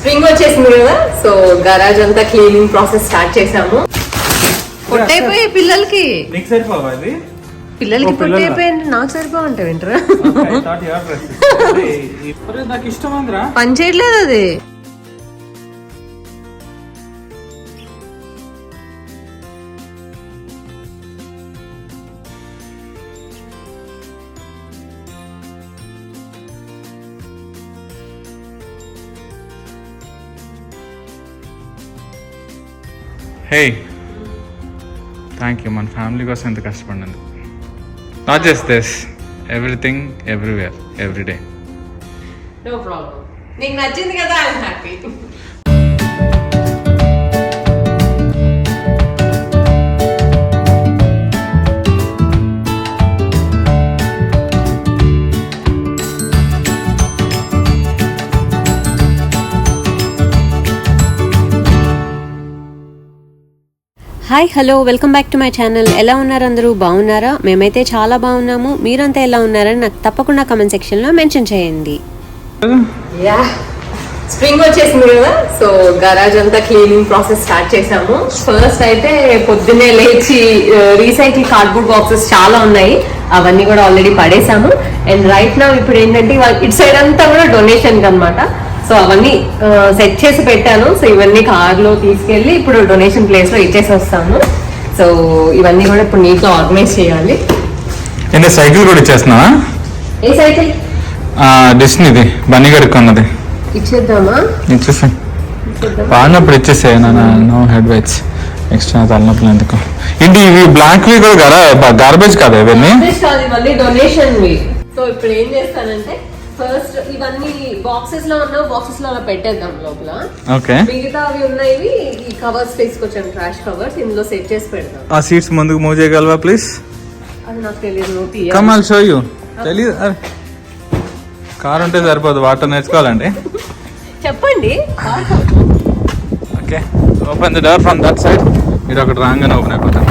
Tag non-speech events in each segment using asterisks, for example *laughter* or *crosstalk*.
Spring వచ్చేసింది కదా. So garage అంతా క్లీనింగ్ ప్రాసెస్ స్టార్ట్ చేసాము పొట్టైపోయి పిల్లలకి. అది పిల్లలకి? పొట్టైపోయింది నాకు సరిపో ఉంటావు వింటరా I thought hey thank you మన ఫ్యామిలీ కోసం ఎంత కష్టపడినందుకు. Not just this everything everywhere everyday no problem నీకు నచ్చింది కదా I'm happy hi hello welcome back to my channel ఎలా ఉన్నారు అందరూ? బాగున్నారా? మేమైతే చాలా బాగున్నాము. మీరంతా ఎలా ఉన్నారని నాకు తప్పకుండా కమెంట్ సెక్షన్లో మెన్షన్ చేయండి. యా స్ప్రింగ్ వచ్చేసింది కదా సో గరాజ్ అంతా క్లీనింగ్ ప్రాసెస్ స్టార్ట్ చేసాము ఫస్ట్ అయితే పొద్దున్నే లేచి రీసైకిల్ కార్డ్బోర్డ్ బాక్సెస్ చాలా ఉన్నాయి. అవన్నీ కూడా ఆల్రెడీ పడేసాము అండ్ రైట్ నా ఇప్పుడు ఏంటంటే ఇట్ ఇటు సైడ్ అంతా కూడా డొనేషన్ అన్నమాట. సో అవన్నీ సెట్ చేసి పెట్టాను. సో ఇవన్నీ కార్లో తీసుకెళ్ళి ఇప్పుడు డొనేషన్ ప్లేస్లో ఇచ్చేసి వస్తాము సో ఇవన్నీ కూడా ఇప్పుడు నీట్గా ఆర్గనైజ్ చేయాలి. ఏంటి సైకిల్ కూడా ఇచ్చేస్తున్నావా? ఏ సైకిల్? డిస్నీది బన్నీ గడికి ఉన్నది. ఇచ్చేద్దామా? ఇచ్చేసాయి వాడినప్పుడు ఇచ్చేసాయి నాన్న నో హెడ్ వెయిట్స్ ఎక్స్ట్రా తలనొప్పులు ఎందుకు? ఏంటి ఇవి బ్లాక్వి కూడా గరా? గార్బేజ్ కాదా ఇవన్నీ? డొనేషన్ వి. సో ఇప్పుడు ఏం చేస్తానంటే ఫస్ట్ ఇవన్నీ బాక్సెస్లో ఉన్న బాక్సెస్లో అలా పెట్టేద్దాం లోపల. ఓకే మిగతా అవి ఉన్నాయి ఈ కవర్స్ తీసుకొచ్చాను ట్రాష్ కవర్స్ ఇందులో సెట్ చేసి పెడదాం ఆ సీట్స్ ముందుకు మూవ్ చేయగలవా ప్లీజ్ అది నాకు తెలియదు నువ్వు తీయాలి. కమ్ ఆల్ షో యూ అరే. కార్ ఉంటే సరిపోదు వాటర్ నేర్చుకోవాలండి. చెప్పండి. Okay open the door from that side మీరు ఒకటి రాగానే ఓపెన్ అయిపోతాను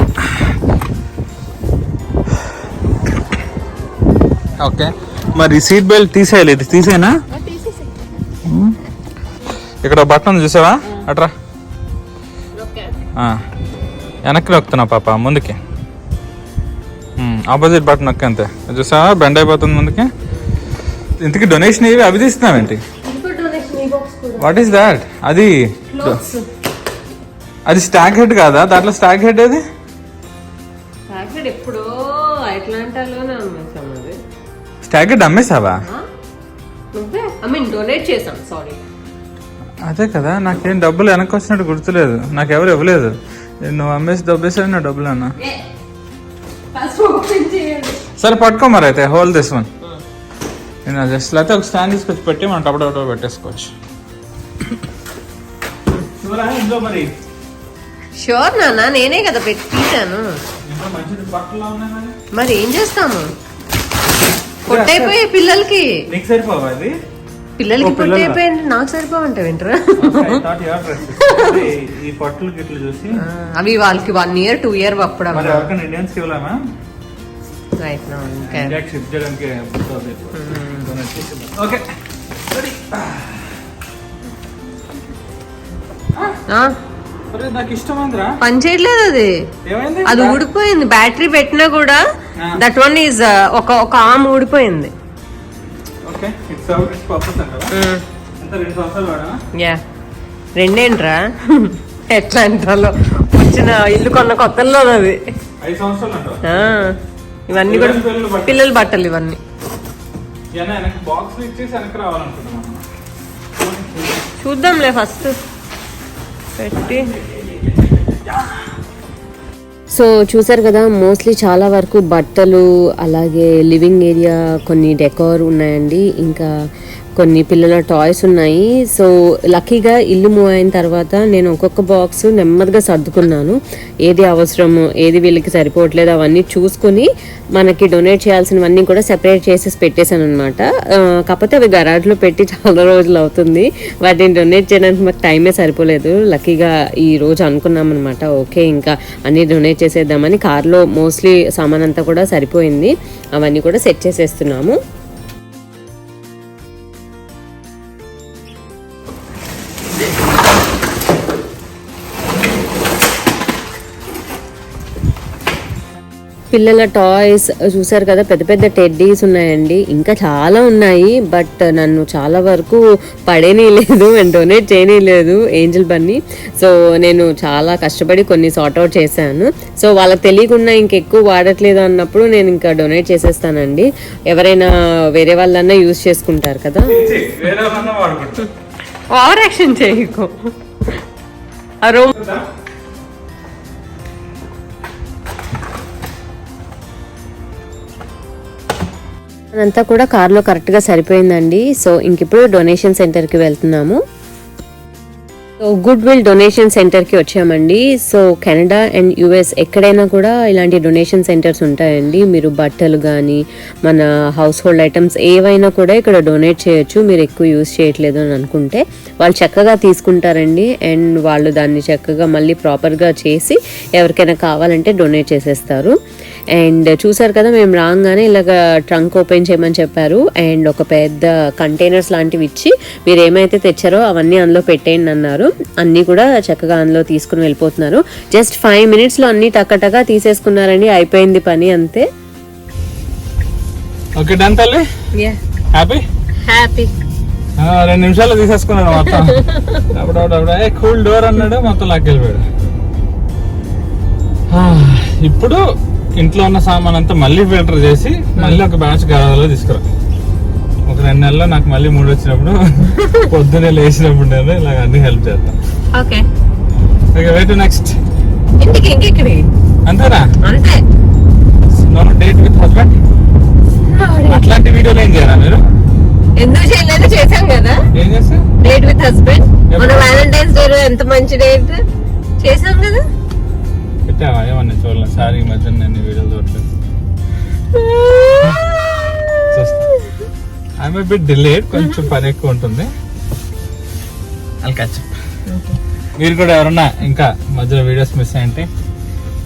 ఓకే మరి సీట్ బెల్ట్ తీసేయాలి. ఇది తీసేనా. ఇక్కడ బట్టన్ చూసావా? అట్రా. వెనక్కి నొక్కుతున్నా పాప ముందుకి. ఆపోజిట్ బటన్ నొక్కి అంతే చూసావా? బెండ్ అయిపోతుంది ముందుకి. ఇంతకి డొనేషన్ ఇవి అవి తీస్తున్నావేంటి? వాట్ ఈస్ దాట్ అది అది స్టాక్ హెడ్ కాదా? దాంట్లో స్టాక్ హెడ్ అది ఎప్పుడో స్టాక్ హెడ్ అమ్మేసావా? నువ్వే ఐ మీన్ డొనేట్ చేసాం సారీ అదే కదా నాకేం డబ్బులు వెనక్కి వచ్చినట్టు గుర్తులేదు నాకు ఎవరు ఇవ్వలేదు నువ్వు అమ్మేసి డబ్బేసా నా డబ్బులు అన్న సరే పట్టుకో మరి అయితే హోల్ దిస్ వన్ నేను జస్ట్ లేకపోతే ఒక స్టాండ్ తీసుకొచ్చి పెట్టి మనం టప్పుడు పెట్టేసుకోవచ్చు మరి షూర్ నాన్న నేనే కదా పెట్టి తీసాను మరి ఏం చేస్తాము పొట్టైపోయి పిల్లలకి. నీకు సరిపోవా అది? పిల్లలకి? పొట్టైపోయింది నాకు సరిపోవంటావు వింటరా. ఈ పట్టులు గిట్లు చూసి. అవి వాళ్ళకి వన్ ఇయర్ టూ ఇయర్ అప్పుడు ఇండియన్స్కి ఇవ్వలేమా? రైట్ నా ఇండియాకి షిఫ్ట్ చేయడానికి ఓకే. నాకు ఇష్టం అందిరా పని చేయట్లేదు అది. అది ఊడిపోయింది. బ్యాటరీ పెట్టినా కూడా. దట్ వన్ ఈజ్ ఒక ఒక ఆమ్ ఊడిపోయింది. యా. రెండేంట్రా? *laughs* ఎట్లా అంటాలో వచ్చిన ఇల్లు కొన్న కొత్తల్లో అది. ఇవన్నీ కూడా పిల్లల బట్టలు. ఇవన్నీ. చూద్దాంలే ఫస్ట్. పెట్టి. సో చూసారు కదా మోస్ట్లీ చాలా వరకు బట్టలు అలాగే లివింగ్ ఏరియా కొన్ని డెకోర్ ఉన్నాయండి. ఇంకా కొన్ని పిల్లల టాయ్స్ ఉన్నాయి. సో లక్కీగా ఇల్లు మూవ్ అయిన తర్వాత నేను ఒక్కొక్క బాక్స్ నెమ్మదిగా సర్దుకున్నాను. ఏది అవసరము ఏది వీళ్ళకి సరిపోవట్లేదు అవన్నీ చూసుకుని మనకి డొనేట్ చేయాల్సినవన్నీ కూడా సెపరేట్ చేసేసి పెట్టేశాను అనమాట కాకపోతే అవి గరాజ్లో పెట్టి చాలా రోజులు అవుతుంది. వాటిని డొనేట్ చేయడానికి మాకు టైమే సరిపోలేదు. లక్కీగా ఈ రోజు అనుకున్నాం అనమాట ఓకే ఇంకా అన్నీ డొనేట్ చేసేద్దామని కార్లో మోస్ట్లీ సామాన్ అంతా కూడా సరిపోయింది. అవన్నీ కూడా సెట్ చేసేస్తున్నాము. పిల్లల టాయ్స్ చూసారు కదా పెద్ద పెద్ద టెడ్డీస్ ఉన్నాయండి. ఇంకా చాలా ఉన్నాయి బట్ నన్ను చాలా వరకు పడేనీ లేదు *laughs* అండ్ డొనేట్ చేయనీ లేదు ఏంజల్ బన్నీ. సో నేను చాలా కష్టపడి కొన్ని సార్ట్ అవుట్ చేశాను. సో వాళ్ళకి తెలియకుండా ఇంకెక్కువ వాడట్లేదు అన్నప్పుడు నేను ఇంకా డొనేట్ చేసేస్తానండి. ఎవరైనా వేరే వాళ్ళన్నా యూజ్ చేసుకుంటారు కదా. ఓవర్ యాక్షన్ చేయకు. ఆ అదంతా కూడా కార్లో కరెక్ట్గా సరిపోయిందండి. సో ఇంక ఇప్పుడు డొనేషన్ సెంటర్కి వెళ్తున్నాము. సో గుడ్ విల్ డొనేషన్ సెంటర్కి వచ్చామండి. సో కెనడా అండ్ యుఎస్ ఎక్కడైనా కూడా ఇలాంటి డొనేషన్ సెంటర్స్ ఉంటాయండి. మీరు బట్టలు కానీ మన హౌస్ హోల్డ్ ఐటమ్స్ ఏవైనా కూడా ఇక్కడ డొనేట్ చేయొచ్చు. మీరు ఎక్కువ యూజ్ చేయట్లేదు అని అనుకుంటే వాళ్ళు చక్కగా తీసుకుంటారండి. అండ్ వాళ్ళు దాన్ని చక్కగా మళ్ళీ ప్రాపర్గా చేసి ఎవరికైనా కావాలంటే డొనేట్ చేసేస్తారు. అండ్ చూసారు కదా మేము రాగానే ఇలాగ ట్రంక్ ఓపెన్ చేయమని చెప్పారు. అండ్ ఒక పెద్ద కంటైనర్స్ లాంటివి ఇచ్చి మీరు ఏమైతే తెచ్చారో అవన్నీ అందులో పెట్టేయండి అన్నారు. అన్నీ కూడా చక్కగా అందులో తీసుకుని వెళ్ళిపోతున్నారు. జస్ట్ ఫైవ్ మినిట్స్లో అన్నీ టక్కటగా తీసేసుకున్నారండి. అయిపోయింది పని అంతే. ఓకే డన్ తల్లి? హ్యాపీ హ్యాపీ రెండు నిమిషాలు తీసేసుకున్నాడు మొత్తం. అప్పుడప్పుడు కూల్ డోర్ అన్నాడు మొత్తం లాక్కెళ్ళిపోయాడు. ఇప్పుడు ఇంట్లో ఉన్న సామాన్ అంతా మళ్ళీ ఫిల్టర్ చేసి మళ్ళీ ఒక బ్యాచ్ గదాలో తీసుకురా. ఒక రెండు నెలల్లో నాకు మళ్ళీ మూడు వచ్చినప్పుడు *laughs* పొద్దునే లేచినప్పుడు నేను ఇలాగ అన్ని హెల్ప్ చేస్తాను ఓకే. ఓకే వెయిట్ నెక్స్ట్ ఇంటికి ఇంకెక్కడి అంతేనా? అంతే. డేట్ విత్ హస్బెండ్ అట్లాంటి వీడియోలు ఏం చేయాలా మీరు? ఎందుకు చేయలేదు? చేశాం కదా. ఏం చేస్తా డేట్ విత్ హస్బెండ్ మన? వ్యాలంటైన్స్ డే ఎంత మంచి డేట్ చేశాం కదా. పెట్టావా ఏమన్నా చూడలేదు సారీ ఈ మధ్య నేను వీడియోలు చూడలేదు. ఐఎమ్ బిట్ డిలేడ్ కొంచెం పని ఎక్కువ ఉంటుంది. అది క్యాచప్ మీరు కూడా ఎవరన్నా ఇంకా మధ్యలో వీడియోస్ మిస్ అయ్యంటే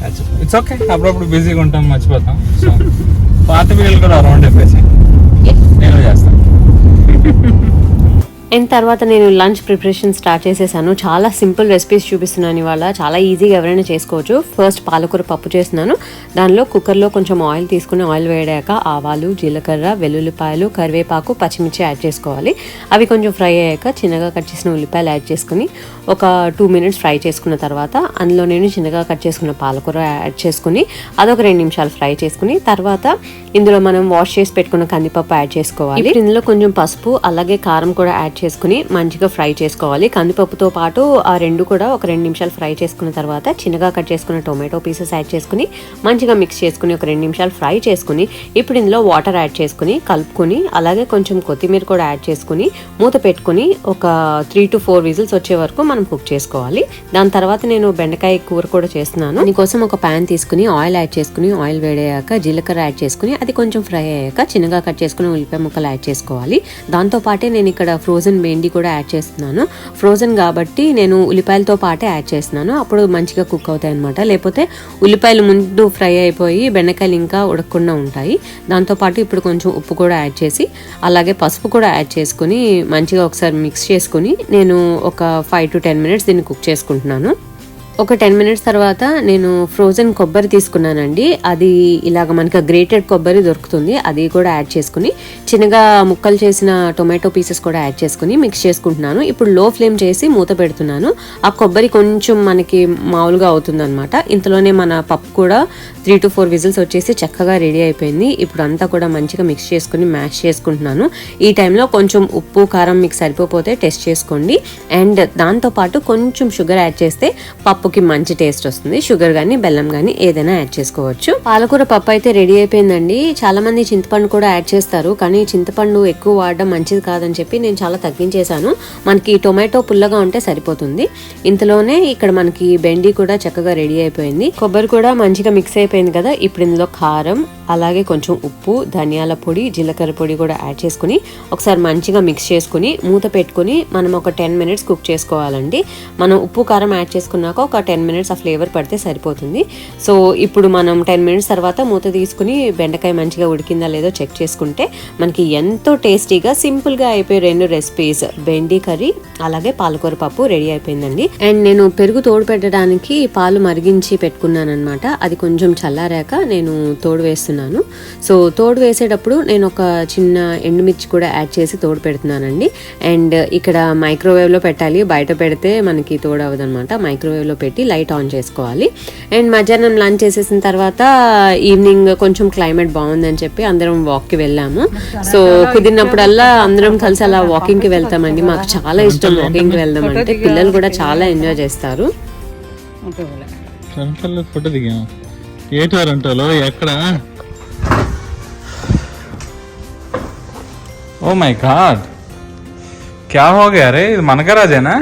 క్యాచప్ ఇట్స్ ఓకే అప్పుడప్పుడు బిజీగా ఉంటాం మర్చిపోతాం. సో *laughs* పాత వీడియోలు కూడా అరౌండ్ చెప్పేసి నేను చేస్తాను అండ్ తర్వాత నేను లంచ్ ప్రిపరేషన్ స్టార్ట్ చేసేసాను. చాలా సింపుల్ రెసిపీస్ చూపిస్తున్నాను ఇవాళ. చాలా ఈజీగా ఎవరైనా చేసుకోవచ్చు. ఫస్ట్ పాలకూర పప్పు చేస్తున్నాను. దానిలో కుక్కర్లో కొంచెం ఆయిల్ తీసుకుని ఆయిల్ వేడాక ఆవాలు జీలకర్ర వెల్లుల్లిపాయలు కరివేపాకు పచ్చిమిర్చి యాడ్ చేసుకోవాలి. అవి కొంచెం ఫ్రై అయ్యాక చిన్నగా కట్ చేసిన ఉల్లిపాయలు యాడ్ చేసుకుని ఒక టూ మినిట్స్ ఫ్రై చేసుకున్న తర్వాత అందులో నేను చిన్నగా కట్ చేసుకున్న పాలకూర యాడ్ చేసుకుని అదొక రెండు నిమిషాలు ఫ్రై చేసుకుని తర్వాత ఇందులో మనం వాష్ చేసి పెట్టుకున్న కందిపప్పు యాడ్ చేసుకోవాలి. ఇందులో కొంచెం పసుపు అలాగే కారం కూడా యాడ్ చేసుకుని మంచిగా ఫ్రై చేసుకోవాలి. కందిపప్పుతో పాటు ఆ రెండు కూడా ఒక రెండు నిమిషాలు ఫ్రై చేసుకున్న తర్వాత చిన్నగా కట్ చేసుకున్న టొమాటో పీసెస్ యాడ్ చేసుకుని మంచిగా మిక్స్ చేసుకుని ఒక రెండు నిమిషాలు ఫ్రై చేసుకుని ఇప్పుడు ఇందులో వాటర్ యాడ్ చేసుకుని కలుపుకొని అలాగే కొంచెం కొత్తిమీర కూడా యాడ్ చేసుకుని మూత పెట్టుకుని ఒక త్రీ టు ఫోర్ విజిల్స్ వచ్చే వరకు మనం కుక్ చేసుకోవాలి. దాని తర్వాత నేను బెండకాయ కూర కూడా చేస్తున్నాను. దీనికోసం ఒక ప్యాన్ తీసుకుని ఆయిల్ యాడ్ చేసుకుని ఆయిల్ వేడయ్యాక జీలకర్ర యాడ్ చేసుకుని అది కొంచెం ఫ్రై అయ్యాక చిన్నగా కట్ చేసుకుని ఉల్లిపాయ ముక్కలు యాడ్ చేసుకోవాలి. దాంతో పాటే నేను ఇక్కడ ఫ్రోజన్ బెండి కూడా యాడ్ చేస్తున్నాను. ఫ్రోజన్ కాబట్టి నేను ఉల్లిపాయలతో పాటే యాడ్ చేస్తున్నాను. అప్పుడు మంచిగా కుక్ అవుతాయి అనమాట లేకపోతే ఉల్లిపాయలు ముందు ఫ్రై అయిపోయి బెండకాయలు ఇంకా ఉడకకుండా ఉంటాయి. దాంతోపాటు ఇప్పుడు కొంచెం ఉప్పు కూడా యాడ్ చేసి అలాగే పసుపు కూడా యాడ్ చేసుకుని మంచిగా ఒకసారి మిక్స్ చేసుకుని నేను ఒక ఫైవ్ టు టెన్ మినిట్స్ దీన్ని కుక్ చేసుకుంటున్నాను. ఒక టెన్ మినిట్స్ తర్వాత నేను ఫ్రోజన్ కొబ్బరి తీసుకున్నానండి. అది ఇలాగ మనకి గ్రేటెడ్ కొబ్బరి దొరుకుతుంది. అది కూడా యాడ్ చేసుకుని చిన్నగా ముక్కలు చేసిన టొమాటో పీసెస్ కూడా యాడ్ చేసుకుని మిక్స్ చేసుకుంటున్నాను. ఇప్పుడు లో ఫ్లేమ్ చేసి మూత పెడుతున్నాను. ఆ కొబ్బరి కొంచెం మనకి మామూలుగా అవుతుందన్నమాట. ఇంతలోనే మన పప్పు కూడా త్రీ టు ఫోర్ విజిల్స్ వచ్చేసి చక్కగా రెడీ అయిపోయింది. ఇప్పుడు అంతా కూడా మంచిగా మిక్స్ చేసుకుని మ్యాష్ చేసుకుంటున్నాను. ఈ టైంలో కొంచెం ఉప్పు కారం మీకు సరిపోతే టెస్ట్ చేసుకోండి. అండ్ దాంతోపాటు కొంచెం షుగర్ యాడ్ చేస్తే పప్పుకి మంచి టేస్ట్ వస్తుంది. షుగర్ కానీ బెల్లం కానీ ఏదైనా యాడ్ చేసుకోవచ్చు. పాలకూర పప్పు అయితే రెడీ అయిపోయిందండి. చాలా మంది చింతపండు కూడా యాడ్ చేస్తారు. కానీ చింతపండు ఎక్కువ వాడడం మంచిది కాదని చెప్పి నేను చాలా తగ్గించేశాను. మనకి టొమాటో పుల్లగా ఉంటే సరిపోతుంది. ఇంతలోనే ఇక్కడ మనకి బెండి కూడా చక్కగా రెడీ అయిపోయింది. కొబ్బరి కూడా మంచిగా మిక్స్ అయిపోయింది. కదా ఇప్పుడు ఇందులో కారం అలాగే కొంచెం ఉప్పు ధనియాల పొడి జీలకర్ర పొడి కూడా యాడ్ చేసుకుని ఒకసారి మంచిగా మిక్స్ చేసుకుని మూత పెట్టుకుని మనం ఒక టెన్ మినిట్స్ కుక్ చేసుకోవాలండి. మనం ఉప్పు కారం యాడ్ చేసుకున్నాక ఒక టెన్ మినిట్స్ ఆ ఫ్లేవర్ పడితే సరిపోతుంది. సో ఇప్పుడు మనం టెన్ మినిట్స్ తర్వాత మూత తీసుకుని బెండకాయ మంచిగా ఉడికిందా లేదో చెక్ చేసుకుంటే మనకి ఎంతో టేస్టీగా సింపుల్గా అయిపోయే రెండు రెసిపీస్ బెండి కర్రీ అలాగే పాలకూర పప్పు రెడీ అయిపోయిందండి. అండ్ నేను పెరుగు తోడు పెట్టడానికి పాలు మరిగించి పెట్టుకున్నాను అనమాట అది కొంచెం చల్లారాక నేను తోడు వేస్తున్నాను. సో తోడు వేసేటప్పుడు నేను ఒక చిన్న ఎండుమిర్చి కూడా యాడ్ చేసి తోడు పెడుతున్నానండి. అండ్ ఇక్కడ మైక్రోవేవ్లో పెట్టాలి. బయట పెడితే మనకి తోడు అవ్వదనమాట మైక్రోవేవ్లో పెట్టి లైట్ ఆన్ చేసుకోవాలి. అండ్ మధ్యాహ్నం లంచ్ చేసేసిన తర్వాత ఈవినింగ్ కొంచెం క్లైమేట్ బాగుందని చెప్పి అందరం వాక్కి వెళ్ళాము. సో కుదిరినప్పుడల్లా అందరం కలిసి అలా వాకింగ్కి వెళ్తామండి. మాకు చాలా ఇష్టం వాకింగ్కి వెళ్దాం అంటే. పిల్లలు కూడా చాలా ఎంజాయ్ చేస్తారు. ఫోటో దిగాము. ఏ టొరంటోలో ఎక్కడ? ఓ మై గాడ్ క్యా హో గయా రే? ఇది మన గరాజేనా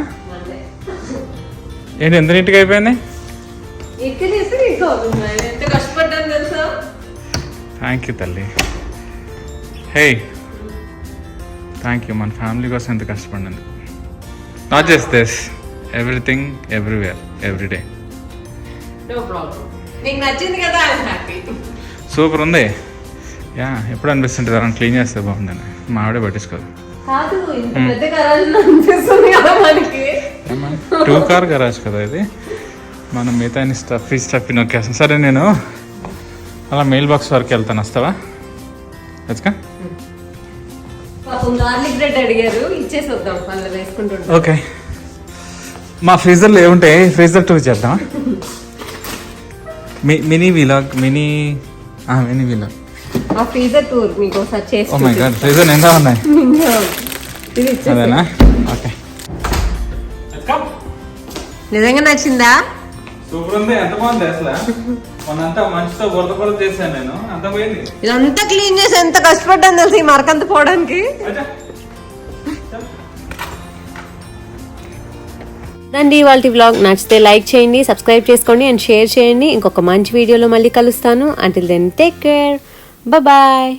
ఏంటి ఎంత నీట్గా అయిపోయింది? థ్యాంక్ యూ తల్లి. హే థ్యాంక్ యూ మన ఫ్యామిలీ కోసం ఎంత కష్టపడినందుకు not just this everything everywhere every day no problem నీకు నచ్చింది కదా హ్యాపీ సూపర్ ఉంది. యా ఎప్పుడు అనిపిస్తుంటుంది? ఎవరైనా క్లీన్ చేస్తే బాగుందని. మా ఆవిడే పట్టించుకోదు. కాదు ఇంత పెద్ద గరాజ్ అనిపిస్తుంది కదా మనకి. టూ కార్ గరాజ్ కదా ఇది. మనం మిగతా స్టఫ్ స్టఫ్ నొక్కేస్తాం. సరే నేను అలా మెయిల్ బాక్స్ వరకు వెళ్తాను. వస్తావా? వచ్చుకా పాపం గార్లిక్ బ్రెడ్ అడిగారు. ఇచ్చేసి వద్దాం వాళ్ళు వేసుకుంటుంటాం. ఓకే మా ఫ్రీజర్లో ఏముంటాయి? ఫ్రీజర్ టూర్ చేద్దాం మీ mini vlog mini mini vlog ఆ ఫ్రీజర్ టూర్ మీకు ఒకసారి చేసి ఓ మై గాడ్ ఫ్రీజర్ ఉన్నాయి. ఇది అదేనా? ఓకే నిజంగా నచ్చిందా? సూపర్ ఉంది ఎంత బాగుంది అసలు? మొన్నంతా మంచితో బురద బురద చేశాను నేను. అంత పోయింది. ఇదంతా క్లీన్ చేసి ఎంత కష్టపడ్డాను తెలుసు ఈ మరకంత పోవడానికి? రండి ఇవాళ వ్లాగ్ నచ్చితే లైక్ చేయండి సబ్స్క్రైబ్ చేసుకోండి అండ్ షేర్ చేయండి. ఇంకొక మంచి వీడియోలో మళ్ళీ కలుస్తాను. Until then take care bye